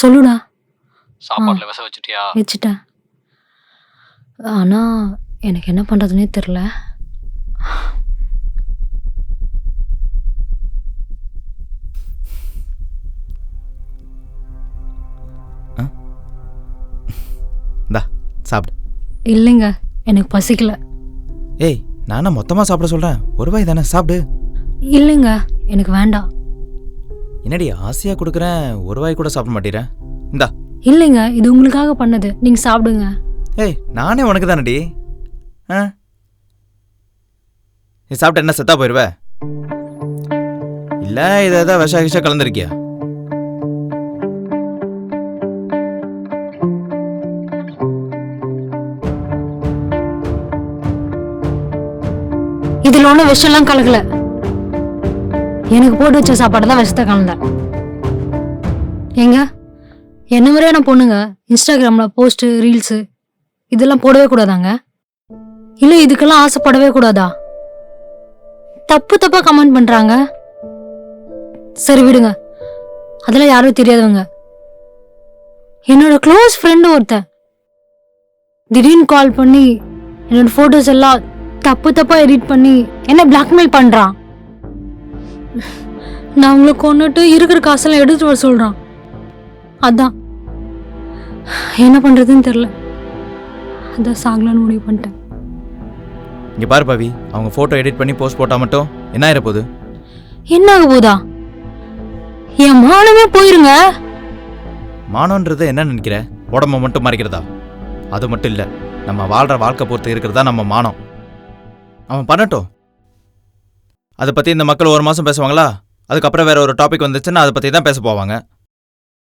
சொல்லுடா. சாப்பாட்டில் விச வச்சுட்டியா வச்சுட்டேன் ஆனால் எனக்கு என்ன பண்ணுறதுனே தெரில. இந்தா சாப்பிடு. இல்லைங்க எனக்கு பசிக்கல. ஏய் நானா மொத்தமாக சாப்பிட சொல்கிறேன் ஒரு வாய் தானே சாப்பிடு. இல்லைங்க எனக்கு வேண்டாம். என்னடி ஆசையாக கொடுக்குறேன்? ஒரு வாய் கூட சாப்பிட மாட்டேறேன் இந்தா. இல்லைங்க இது உங்களுக்காக பண்ணது. நீங்கள் சாப்பிடுங்க. ஏய் நானே உனக்கு தானடி? ஆ? நீ சாப்பிட்ட என்ன செத்தா போயிடுவ இல்லை இதை ஏதாவது விஷ விஷ கலந்துருக்கியா? இதில் ஒன்றும் விஷம்லாம் கலக்கல. எனக்கு போட்டு வச்ச சாப்பாடு தான் விஷத்தை கலந்தேன். ஏங்க? என்ன மாதிரியான பொண்ணுங்க? இன்ஸ்டாகிராமில் போஸ்ட்டு ரீல்ஸு இதெல்லாம் போடவே கூடாதாங்க? இல்லை இதுக்கெல்லாம் ஆசைப்படவே கூடாதா? தப்பு தப்பாக கமெண்ட் பண்ணுறாங்க சரி விடுங்க. அதெல்லாம் யாரும் தெரியாதவங்க. என்னோட க்ளோஸ் ஃப்ரெண்டு ஒருத்தன். திடீர்னு கால் பண்ணி என்னோட ஃபோட்டோஸ் எல்லாம் தப்பு தப்பாக எடிட் பண்ணி என்ன பிளாக்மெயில் பண்ணுறான் நான் அவங்கள கொண்டுட்டு இருக்கிற காசெல்லாம் எடுத்து வர சொல்றான். அதான். என்ன பண்றதுன்னு தெரியல. அதான் சாகலான்னு முடிவு பண்ணிட்டேன். இங்கே பாரு பவி அவங்க ஃபோட்டோ எடிட் பண்ணி போஸ்ட் போட்டால் மட்டும் என்ன ஆயிர போகுது? என்ன ஆக போதா என் மானமே போயிருங்க. மானம்ன்றது என்ன நினைக்கிற? உடம்ப மட்டும் மறைக்கிறதா? அது மட்டும் இல்லை நம்ம வாழ்கிற வாழ்க்கை பொறுத்து இருக்கிறதா நம்ம மானம். அவன் பண்ணட்டும். அதை பற்றி இந்த மக்கள் ஒரு மாதம் பேசுவாங்களா? அதுக்கப்புறம் வேறு ஒரு டாபிக் வந்துச்சுன்னா அதை பற்றி தான் பேச போவாங்க.